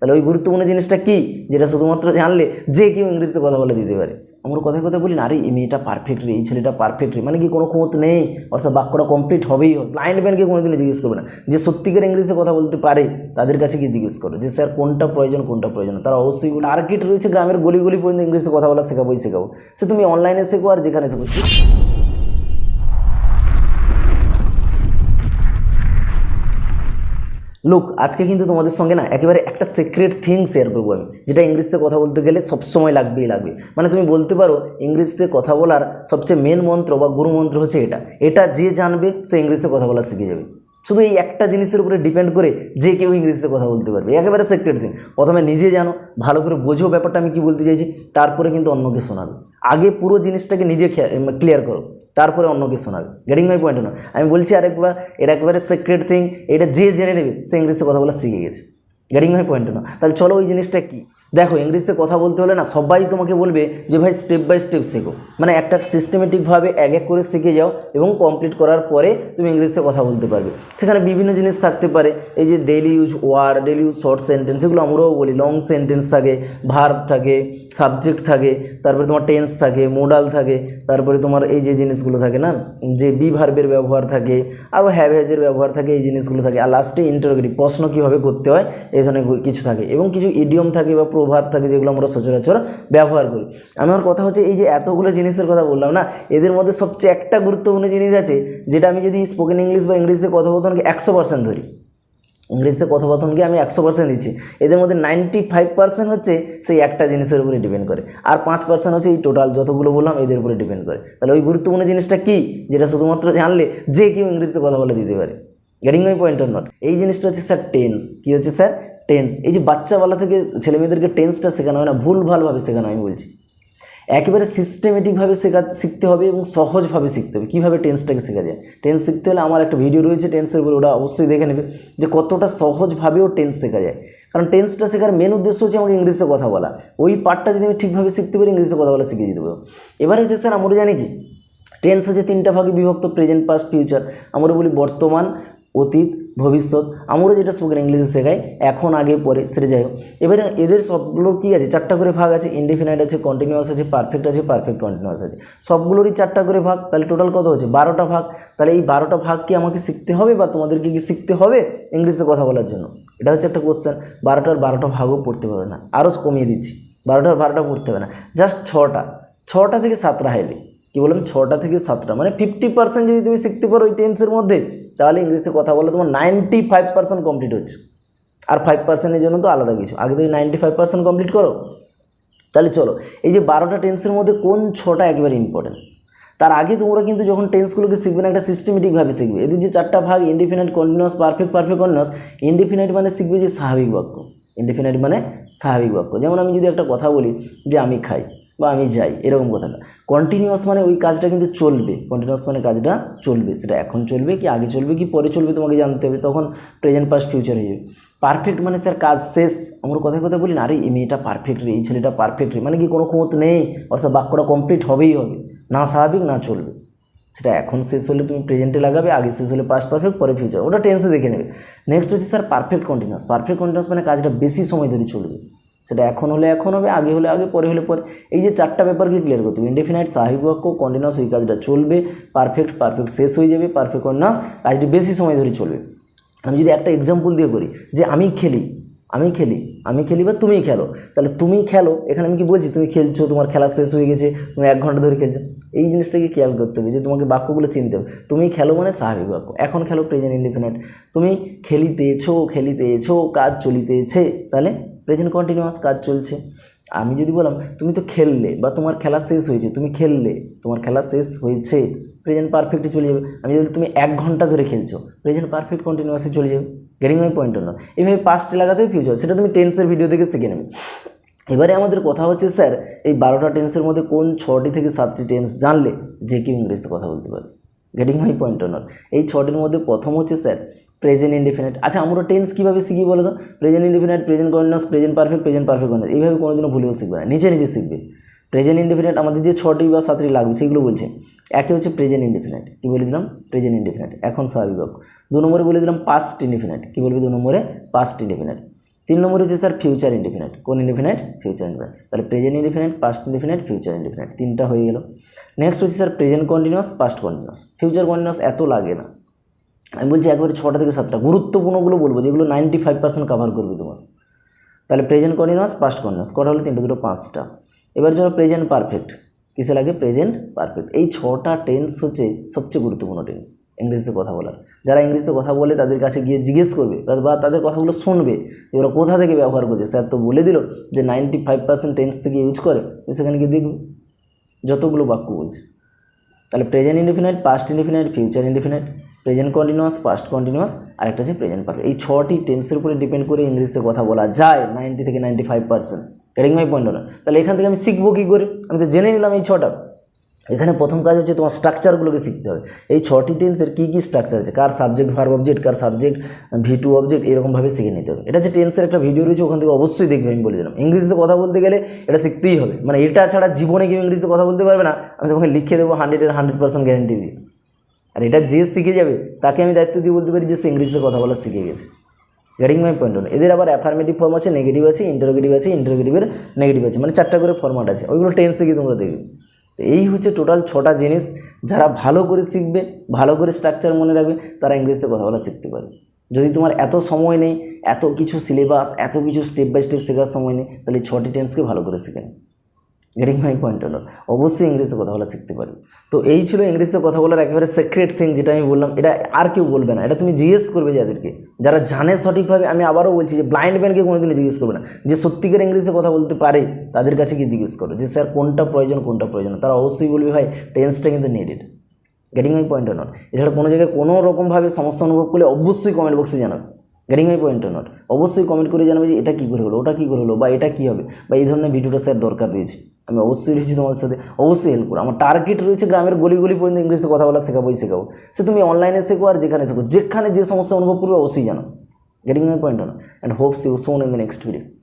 তাহলে ওই গুরুত্বপূর্ণ জিনিসটা কি? যেটা শুধুমাত্র জানলে যে কেউ ইংরেজিতে কথা বলে দিতে পারে। আমরা কথায় কথা বলি না, আরে, এই মেয়েটা পারফেক্ট রে, এই ছেলেটা পারফেক্ট রে। মানে কি কোনো ক্ষমত নেই? অর্থাৎ বাক্যটা কমপ্লিট হবেই হবে ব্লাইন্ড ম্যানকে কোনোদিনও জিজ্ঞেস করবে না। যে সত্যিকার ইংরেজিতে কথা বলতে পারে, তাদের কাছে গিয়ে জিজ্ঞেস করো। যে, স্যার, কোনটা প্রয়োজন কোনটা প্রয়োজন? তারা অবশ্যই টার্গেট রয়েছে, গ্রামের গলি গলি পর্যন্ত ইংরেজিতে কথা বলা শেখাবোই, শেখাবো। সে, তুমি অনলাইনে শেখো আর যেখানে শেখো। লোক আজকে কিন্তু তোমাদের সঙ্গে না একেবারে একটা সিক্রেট থিং শেয়ার করব আমি, যেটা ইংরেজিতে কথা বলতে গেলে সবসময় লাগবেই লাগবে। মানে তুমি বলতে পারো, ইংরেজিতে কথা বলার সবচেয়ে মেন মন্ত্র বা গুরু মন্ত্র হচ্ছে এটা। এটা যে জানবে, সে ইংরেজিতে কথা বলা শিখে যাবে। শুধু এই একটা জিনিসের উপরে ডিপেন্ড করে যে কেউ ইংরেজিতে কথা বলতে পারবে। একেবারে সিক্রেট থিং প্রথমে নিজে জানো, ভালো করে বোঝো ব্যাপারটা আমি কি বলতে চাইছি, তারপরে কিন্তু অন্যকে শোনাবে। আগে পুরো জিনিসটাকে নিজে ক্লিয়ার করো। তারপরে অন্য কিছু শোনাবে গেটিং মাই পয়েন্ট না আমি বলছি আরেকবার, এটা একবারে সিক্রেট থিং এটা যে জেনে নেবে, সে ইংরেজিতে কথা বলা শিখে গেছে। গেটিং মাই পয়েন্ট না তাহলে চলো ওই জিনিসটা কি? দেখো, ইংরেজিতে কথা বলতে হলে না সবাই তোমাকে বলবে যে ভাই স্টেপ বাই স্টেপ শেখো। মানে একটা সিস্টেমেটিকভাবে এক এক করে শিখে যাও এবং কমপ্লিট করার পরে তুমি ইংরেজিতে কথা বলতে পারবে। সেখানে বিভিন্ন জিনিস থাকতে পারে, এই যে daily use word daily use short sentence এগুলো আমরাও বলি। লং সেন্টেন্স থাকে ভার্ব থাকে সাবজেক্ট থাকে, তারপরে তোমার টেন্স থাকে মোডাল থাকে, তারপরে তোমার এই যে জিনিসগুলো থাকে না, যে বি ভার্বের ব্যবহার থাকে, আরও হ্যাভ হ্যাজের ব্যবহার থাকে, এই জিনিসগুলো থাকে। আর লাস্টে ইন্টারোগেটিভ প্রশ্ন কীভাবে করতে হয়, এই ধরনের কিছু থাকে। এবং কিছু ইডিয়ম থাকে বা প্রভাব থাকে যেগুলো আমরা সচরাচর ব্যবহার করি। আমি আমার কথা হচ্ছে এই যে এতগুলো জিনিসের কথা বললাম না, এদের মধ্যে সবচেয়ে একটা গুরুত্বপূর্ণ জিনিস আছে, যেটা আমি যদি স্পোকেন ইংলিশ বা ইংরেজিতে কথোপকথনকে একশো পার্সেন্ট ধরি, ইংরেজিতে কথোপকথনকে আমি একশো পার্সেন্ট দিচ্ছি, এদের মধ্যে নাইনটি ফাইভ পার্সেন্ট হচ্ছে সেই একটা জিনিসের উপরে ডিপেন্ড করে, আর পাঁচ পার্সেন্ট হচ্ছে এই টোটাল যতগুলো বললাম এদের উপরে ডিপেন্ড করে। তাহলে ওই গুরুত্বপূর্ণ জিনিসটা কী? যেটা শুধুমাত্র জানলে যে কেউ ইংরেজিতে কথা বলে দিতে পারে। Getting my point or not এই জিনিসটা হচ্ছে স্যার টেন্স কী হচ্ছে স্যার টেন্স এই যে বাচ্চাবেলা থেকে ছেলে মেয়েদেরকে টেন্সটা শেখানো হয় না ভুল ভালভাবে শেখানো আমি বলছি। একেবারে সিস্টেমেটিকভাবে শেখা শিখতে হবে এবং সহজভাবে শিখতে হবে। কীভাবে টেন্সটাকে শেখা যায়? টেন্স শিখতে হলে আমার একটা ভিডিও রয়েছে টেন্সের উপর, ওটা অবশ্যই দেখে নেবে যে কতটা সহজভাবেও টেন্স শেখা যায়। কারণ টেন্সটা শেখার মেন উদ্দেশ্য হচ্ছে আমাকে ইংরেজিতে কথা বলা। ওই পার্টটা যদি আমি ঠিকভাবে শিখতে পারি, ইংরেজিতে কথা বলা শিখিয়ে দিতে পারব। এবারে হচ্ছে স্যার, আমরা জানি কি? টেন্স হচ্ছে তিনটা ভাগে বিভক্ত প্রেজেন্ট পাস্ট ফিউচার আমরা বলি বর্তমান, অতীত ভবিষ্যৎ। আমরা যেটা স্পোকেন ইংলিশে শেখাই, এখন আগে পরে। সেটা যাই হোক। এবারে এদের সবগুলোর কী আছে? চারটা করে ভাগ আছে। ইনডিফিনাইট আছে কন্টিনিউয়াস আছে পারফেক্ট আছে পারফেক্ট কন্টিনিউয়াস আছে। সবগুলোরই চারটা করে ভাগ, তাহলে টোটাল কত হচ্ছে? বারোটা ভাগ। তাহলে এই বারোটা ভাগ কি আমাকে শিখতে হবে বা তোমাদেরকে কি শিখতে হবে ইংলিশে কথা বলার জন্য? এটা হচ্ছে একটা কোশ্চেন বারোটার বারোটা ভাগও পড়তে পারবে না। আরও কমিয়ে দিচ্ছি। বারোটার বারোটা পড়তে হবে না। জাস্ট ছটা। ছটা থেকে সাতটা হাইলি কী বললাম, ছটা থেকে সাতটা। মানে ফিফটি পার্সেন্ট যদি তুমি শিখতে পারো ওই টেন্সের মধ্যে, তাহলে ইংলিশে কথা বলে তোমার নাইনটি ফাইভ পার্সেন্ট কমপ্লিট হচ্ছে। আর ফাইভ পার্সেন্টের জন্য তো আলাদা কিছু। আগে তুমি নাইনটি ফাইভ পার্সেন্ট কমপ্লিট করো। তাহলে চলো, এই যে বারোটা টেন্সের মধ্যে কোন ছটা একেবারে ইম্পর্টেন্ট তার আগে তোমরা কিন্তু যখন টেন্সগুলোকে শিখবে না, একটা সিস্টেমেটিকভাবে শিখবে। এদের যে চারটা ভাগ indefinite continuous perfect perfect continuous indefinite মানে শিখবে যে স্বাভাবিক বাক্য। ইনডিফিনাইট মানে স্বাভাবিক বাক্য। যেমন আমি যদি একটা কথা বলি যে আমি খাই বা আমি যাই, এরকম কথাটা কন্টিনিউয়াস মানে ওই কাজটা কিন্তু চলবে। কন্টিনিউয়াস মানে কাজটা চলবে। সেটা এখন চলবে কি আগে চলবে কি পরে চলবে তোমাকে জানতে হবে। তখন প্রেজেন্ট পাস্ট ফিউচার হয়ে যাবে। পারফেক্ট মানে স্যার কাজ শেষ। আমরা কথায় কথা বলি না, আরে এই মেয়েটা পারফেক্ট রে, এই ছেলেটা পারফেক্ট রে। মানে কি কোনো ক্ষমতা নেই? অর্থাৎ বাক্যটা কমপ্লিট হবেই হবে। না স্বাভাবিক, না চলবে। সেটা এখন শেষ হলে তুমি প্রেজেন্টে লাগাবে, আগে শেষ হলে পাস্ট পারফেক্ট পরে ফিউচার ওটা টেন্সে দেখে নেবে। নেক্সট হচ্ছে sir perfect continuous perfect continuous মানে কাজটা বেশি সময় ধরে চলবে। সেটা এখন হলে এখন হবে, আগে হলে আগে, পরে হলে পরে। এই যে চারটা ব্যাপারকে ক্লিয়ার করতে হবে? ইনডিফিনাইট স্বাভাবিক বাক্য কন্টিনিউয়াস ওই কাজটা চলবে। পারফেক্ট পারফেক্ট শেষ হয়ে যাবে পারফেক্ট কন্টিনিউয়াস কাজটি বেশি সময় ধরে চলবে। আমি যদি একটা এক্সাম্পল দিয়ে করি, যে আমি খেলি আমি খেলি আমি খেলি বা তুমি খেলো, তাহলে তুমি খেলো, এখানে আমি কি বলছি? তুমি খেলছো, তোমার খেলা শেষ হয়ে গেছে, তুমি এক ঘণ্টা ধরে খেলছো। এই জিনিসটাকে খেয়াল করতে হবে, যে তোমাকে বাক্যগুলো চিনতে হবে। তুমি খেলো মানে স্বাভাবিক বাক্য, এখন খেলো প্রেজেন্ট ইনডিফিনাইট তুমি খেলিতেছো খেলিতেছো, কাজ চলিতেছে, তাহলে প্রেজেন্ট কন্টিনিউয়াস কাজ চলছে। আমি যদি বললাম, তুমি তো খেললে বা তোমার খেলা শেষ হয়েছে, তুমি খেললে, তোমার খেলা শেষ হয়েছে প্রেজেন্ট পারফেক্টে চলে যাবে। আমি যদি তুমি এক ঘণ্টা ধরে খেলছো প্রেজেন্ট পারফেক্ট কন্টিনিউয়াসে চলে যাবে। গেটিং মাই পয়েন্ট না এইভাবে পাস্টে লাগাতে ফিউচার সেটা তুমি টেন্সের ভিডিও থেকে শিখে নেবে। এবারে আমাদের কথা হচ্ছে স্যার এই বারোটা টেন্সের মধ্যে কোন ছটি থেকে সাতটি টেন্স জানলে যে কেউ ইংরেজিতে কথা বলতে পারে গেটিং মাই পয়েন্ট নট এই ছটির মধ্যে প্রথম হচ্ছে স্যার প্রেজেন্ট ইনডিফিনাইট আচ্ছা আমরা টেন্স কীভাবে শিখি বলো তো present indefinite present continuous present perfect present perfect continuous এইভাবে কোনোদিনও ভুলেও শিখবে না। নিজে নিজে শিখবে। প্রেজেন্ট ইনডিফিনাইট আমাদের যে ছটি বা সাতটি লাগবে, সেগুলো বলছে। একে হচ্ছে প্রেজেন্ট ইনডিফিনাইট কী বলে দিলাম? প্রেজেন্ট ইনডিফিনাইট এখন স্বাভাবিক। দু নম্বরে বলে দিলাম পাস্ট ইনডিফিনাইট কী বলবে? দু নম্বরে পাস্ট ইনডিফিনাইট তিন নম্বরে হচ্ছে স্যার ফিউচার ইন্ডিফিনাইট কোন ইন্ডিফিনাইট ফিউচার ইন্ডিফিনাইট তাহলে present indefinite past indefinite future indefinite তিনটা হয়ে গেল। নেক্সট হচ্ছে sir present continuous past continuous future continuous এত লাগে না। আমি বলছি একবারে ছটা থেকে সাতটা গুরুত্বপূর্ণগুলো বলব, যেগুলো নাইনটি ফাইভ পার্সেন্ট কাভার করবে তোমার। তাহলে প্রেজেন্ট কন্টিনিউয়াস পাস্ট কন্টিনিউয়াস কটা হলো তিনটে, দুটো, পাঁচটা। এবার চলো প্রেজেন্ট পারফেক্ট কিসে লাগে প্রেজেন্ট পারফেক্ট এই ছটা টেন্স হচ্ছে সবচেয়ে গুরুত্বপূর্ণ টেন্স ইংরেজিতে কথা বলার। যারা ইংরেজিতে কথা বলে তাদের কাছে গিয়ে জিজ্ঞেস করবে, বা তাদের কথাগুলো শুনবে, যে ওরা কোথা থেকে ব্যবহার করছে। স্যার তো বলে দিল যে নাইনটি ফাইভ পার্সেন্ট টেন্স থেকে ইউজ করে, তো সেখানে গিয়ে দেখবে, যতগুলো বাক্য বলছে। তাহলে present indefinite past indefinite future indefinite present continuous past continuous আর একটা হচ্ছে প্রেজেন্ট পারফেক্ট এই ছটি টেন্সের উপরে ডিপেন্ড করে ইংরেজিতে কথা বলা যায় নাইনটি থেকে ninety five percent getting my point না তাহলে এখান থেকে আমি শিখব কী করে? আমি তো জেনে নিলাম এই ছটা। এখানে প্রথম কাজ হচ্ছে তোমার স্ট্রাকচারগুলোকে শিখতে হবে। এই ছটি টেন্সের কী কী স্ট্রাকচার আছে? কার সাবজেক্ট ভার্ব অবজেক্ট কার সাবজেক্ট ভি টু অবজেক্ট এরকমভাবে শিখে নিতে হবে। এটা যে টেন্সের একটা ভিডিও রয়েছে, ওখান থেকে অবশ্যই দেখবে, আমি বলে দিলাম। ইংরেজিতে কথা বলতে গেলে এটা শিখতেই হবে। মানে এটা ছাড়া জীবনে কেউ ইংরেজিতে কথা বলতে পারবে না। আমি তোমাকে লিখে দেবো হান্ড্রেডের হান্ড্রেড পার্সেন্ট গ্যারেন্টি দিই আর এটা যে শিখে যাবে, তাকে আমি দায়িত্ব দিয়ে বলতে পারি যে সে ইংলিশে কথা বলা শিখে গেছে। গেটিং মাই পয়েন্ট এদের আবার অ্যাফার্মেটিভ ফর্ম আছে নেগেটিভ আছে ইন্টারোগেটিভ আছে ইন্টারোগেটিভের নেগেটিভ আছে মানে চারটা করে ফর্মাট আছে, ওইগুলো টেন্সে গিয়ে তোমরা দেখবে। তো এই হচ্ছে টোটাল ছটা জিনিস, যারা ভালো করে শিখবে, ভালো করে স্ট্রাকচার মনে রাখবে, তারা ইংরেজিতে কথা বলা শিখতে পারবে। যদি তোমার এত সময় নেই, এত কিছু সিলেবাস এত কিছু স্টেপ বাই স্টেপ শেখার সময় নেই, তাহলে ছটি টেন্সকে ভালো করে শিখে গেটিং মাই পয়েন্ট হলো অবশ্যই ইংরেজিতে কথা বলা শিখতে পারবে তো এই ছিল ইংরেজিতে কথা বলার একেবারে সিক্রেট থিং যেটা আমি বললাম। এটা আর কেউ বলবে না। এটা তুমি জিজ্ঞেস করবে যাদেরকে। যারা জানে সঠিকভাবে, আমি আবারও বলছি যে ব্লাইন্ড ম্যানকে কোনোদিনও জিজ্ঞেস করবে না। যে সত্যিকার ইংরেজিতে কথা বলতে পারে, তাদের কাছে গিয়ে জিজ্ঞেস করো যে, স্যার, কোনটা প্রয়োজন কোনটা প্রয়োজন? তারা অবশ্যই বলবে, ভাই টেন্সটা কিন্তু needed getting my point not এছাড়া কোনো জায়গায় কোনো রকমভাবে সমস্যা অনুভব করলে অবশ্যই কমেন্ট বক্সে জানাবে গেটিং মাই পয়েন্ট নট অবশ্যই কমেন্ট করে জানাবে যে, এটা কী করে হলো? ওটা কী করে হলো? বা এটা কী হবে? বা এই ধরনের ভিডিওটা স্যার দরকার রয়েছে। আমি অবশ্যই রয়েছি তোমাদের সাথে, অবশ্যই হেল্প করো। আমার টার্গেট রয়েছে গ্রামের গলি গলি পর্যন্ত ইংলিশে কথা বলা শেখাবই শেখাবো। সে তুমি অনলাইনে শেখো আর যেখানে শেখো। যেখানে যে সমস্যা অনুভব করবে, অবশ্যই জানো। Getting my point on and hopes you soon in the next video